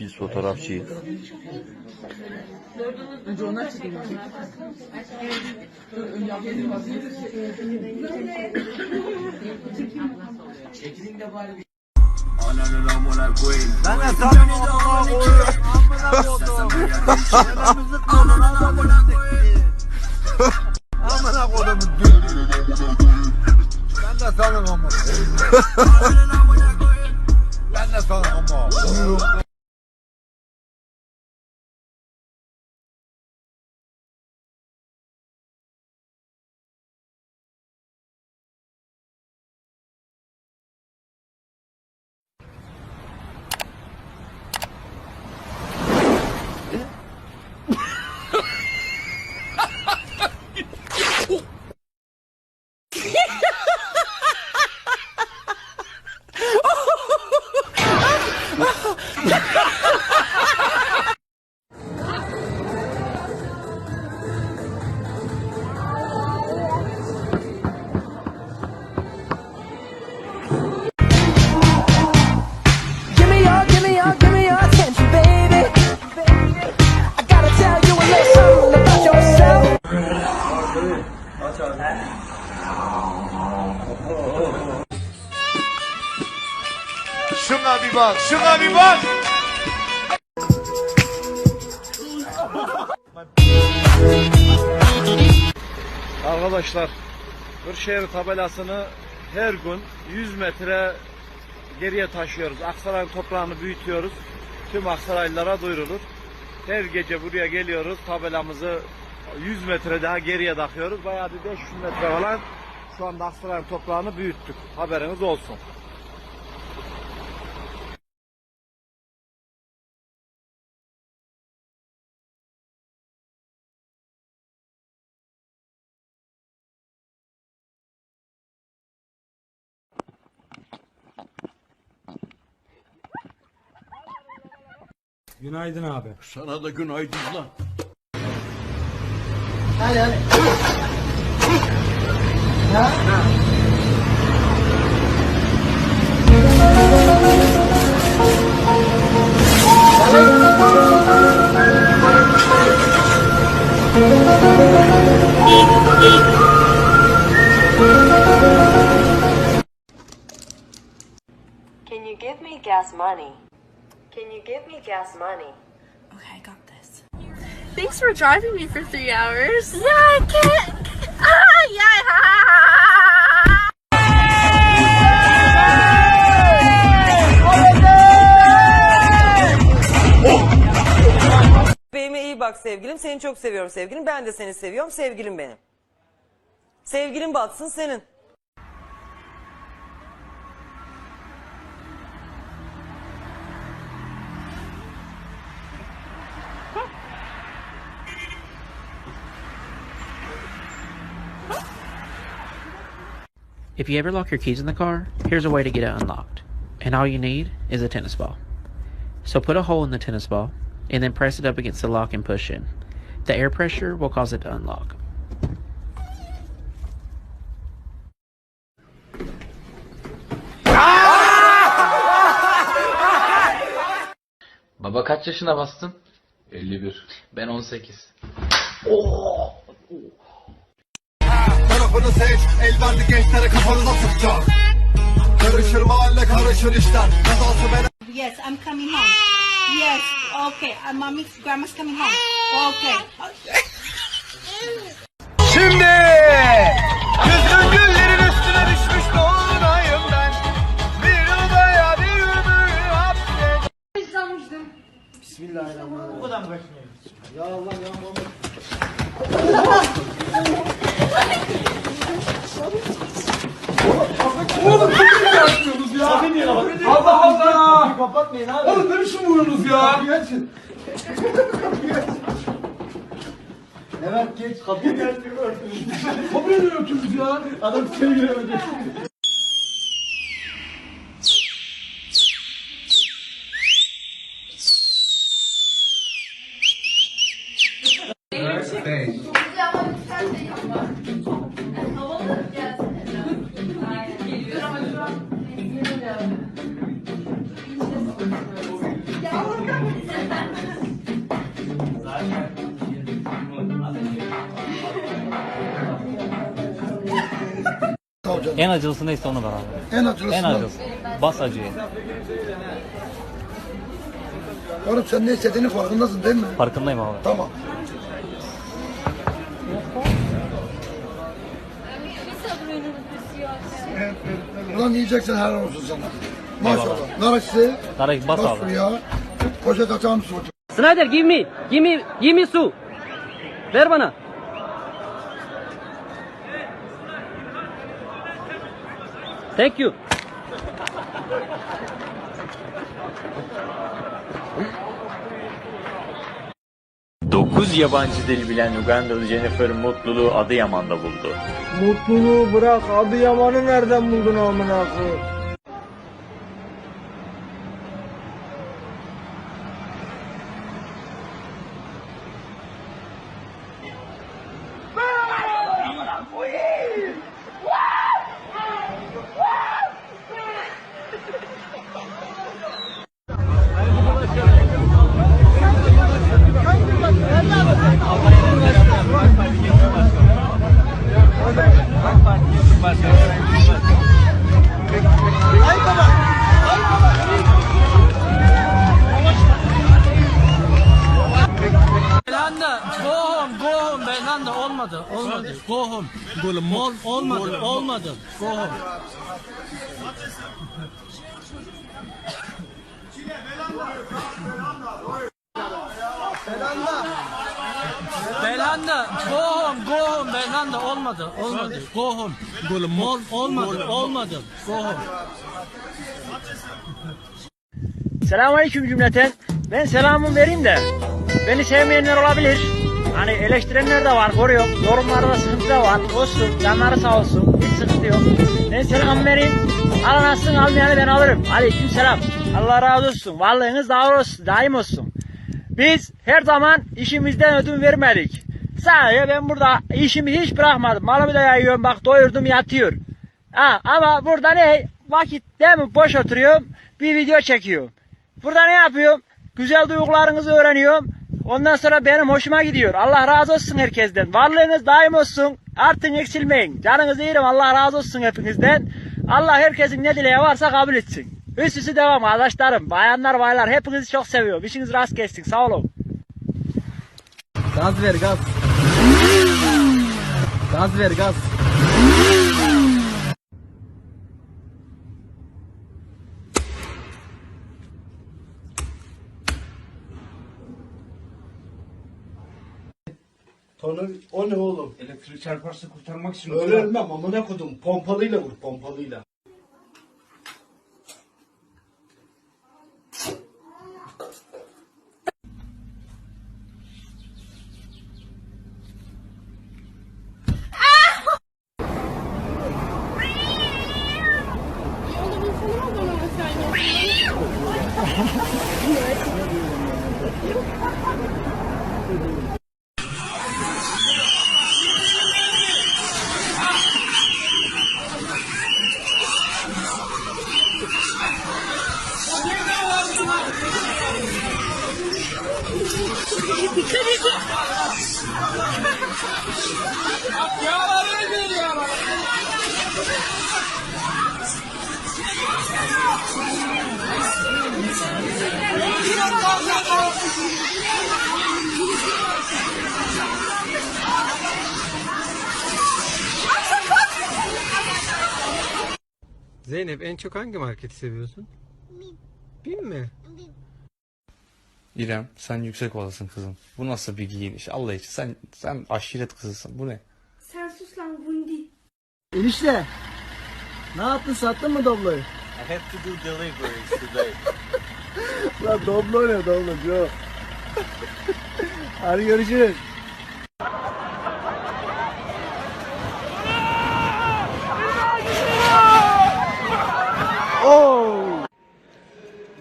Biz fotoğrafçıyız. Önce onlar çekelim. Ben de sana amına koyayım. Amına koydum. Şuna bir bak, şuna bir bak. Arkadaşlar Kırşehir tabelasını her gün 100 metre geriye taşıyoruz. Aksaray'ın toprağını büyütüyoruz. Tüm Aksaraylılara duyurulur. Her gece buraya geliyoruz. Tabelamızı 100 metre daha geriye takıyoruz. Bayağı bir 500 metre falan şu anda Aksaray'ın toprağını büyüttük. Haberiniz olsun. Günaydın abi. Sana da günaydın lan. Can you give me gas money? Can you give me gas money? Okay, I got. Thanks for driving me for three hours. Yeah, I can't. Ah, yeah. Bebeğime iyi bak sevgilim. Seni çok seviyorum sevgilim. Ben de seni seviyorum. Sevgilim benim. Sevgilin batsın senin. If you ever lock your keys in the car, here's a way to get it unlocked. And all you need is a tennis ball. So put a hole in the tennis ball and then press it up against the lock and push in. The air pressure will cause it to unlock. Baba kaç yaşına bastın? 51. Ben 18. Tarafını seç, Kazası ben Yes, I'm coming home. Yes, okay. Uh, mommy's grandma's coming home. Okay. Şimdi Kızgın güllerin üstüne düşmüş dolunayım ben Bir odaya bir ömür hapset Allah Allah! Kapatmayın abi. Oğlum ne biçim vuruyorsunuz ya? Evet geç. Kapıyı geldi örtünüz. Kapıyı ne örtünüz ya? Adam içeri giremedi. En acılısı neyse onu ver abi. En acılısı. En acılısı. Bas acıyı. Oğlum sen ne istediğini farkındasın değil mi? Farkındayım abi. Tamam. Ulan yiyeceksin her olsun sana. Maşallah. Nar ekşisi. Nar ekşisi, bas bas abi. suya. Poşet açar mısın? Snyder give me. Give me. Give me su. Ver bana. Thank you. Dokuz yabancı dil bilen Ugandalı Jennifer mutluluğu Adıyaman'da buldu. Mutluluğu bırak. Adıyaman'ı nereden buldun amına koyayım? Olmadı, olmadı. Go home. Ol, olmadı, olmadı. Go home. Belanda, go home, go home. Belanda olmadı, olmadı. Go home. Ol, olmadı, olmadı. Go home. Selamünaleyküm cümleten. Ben selamımı vereyim de beni sevmeyenler olabilir. Hani eleştirenler de var, koruyorum. Yorumlarda sıkıntı da var. Olsun, canları sağ olsun. Hiç sıkıntı yok. Ben selam vereyim. Alın alsın, almayanı ben alırım. Aleyküm selam. Allah razı olsun. Varlığınız daim olsun. Daim olsun. Biz her zaman işimizden ödün vermedik. Sadece ben burada işimi hiç bırakmadım. Malımı da yayıyorum. Bak doyurdum yatıyor. Ha, ama burada ne? Vakit değil mi? Boş oturuyorum. Bir video çekiyorum. Burada ne yapıyorum? Güzel duygularınızı öğreniyorum. Ondan sonra benim hoşuma gidiyor. Allah razı olsun herkesten. Varlığınız daim olsun. Artın eksilmeyin. Canınızı yerim. Allah razı olsun hepinizden. Allah herkesin ne dileği varsa kabul etsin. Üst üste devam arkadaşlarım. Bayanlar baylar hepinizi çok seviyorum. İşiniz rast gelsin. Sağ olun. Gaz ver gaz. Gaz ver gaz. Tonu, o ne oğlum? Elektrik çarparsa kurtarmak için. Öyle ölmem amına kodum. Pompalıyla vur pompalıyla. Zeynep en çok hangi marketi seviyorsun? Bim mi? İrem sen yüksek olasın kızım. Bu nasıl bir giyiniş? Allah için sen sen aşiret kızısın. Bu ne? Sen sus lan Bundi. Enişte. Ne yaptın sattın mı Doblo'yu? I have to do deliveries today. Lan Doblo ne Doblo Joe. Hadi görüşürüz.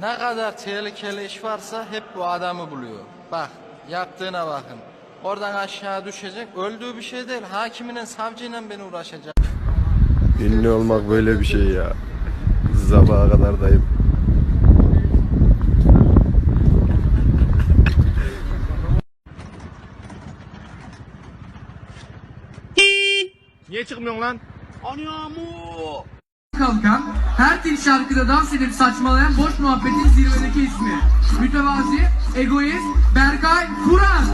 Ne kadar tehlikeli iş varsa hep bu adamı buluyor. Bak yaptığına bakın. Oradan aşağı düşecek. Öldüğü bir şey değil. Hakiminin savcıyla beni uğraşacak. Ünlü olmak böyle bir şey ya. Sabaha kadar dayım. Niye çıkmıyorsun lan? Kalkan, her tek şarkıda dans edip saçmalayan boş muhabbetin zirvedeki ismi. Mütevazi, egoist, Berkay Kuran.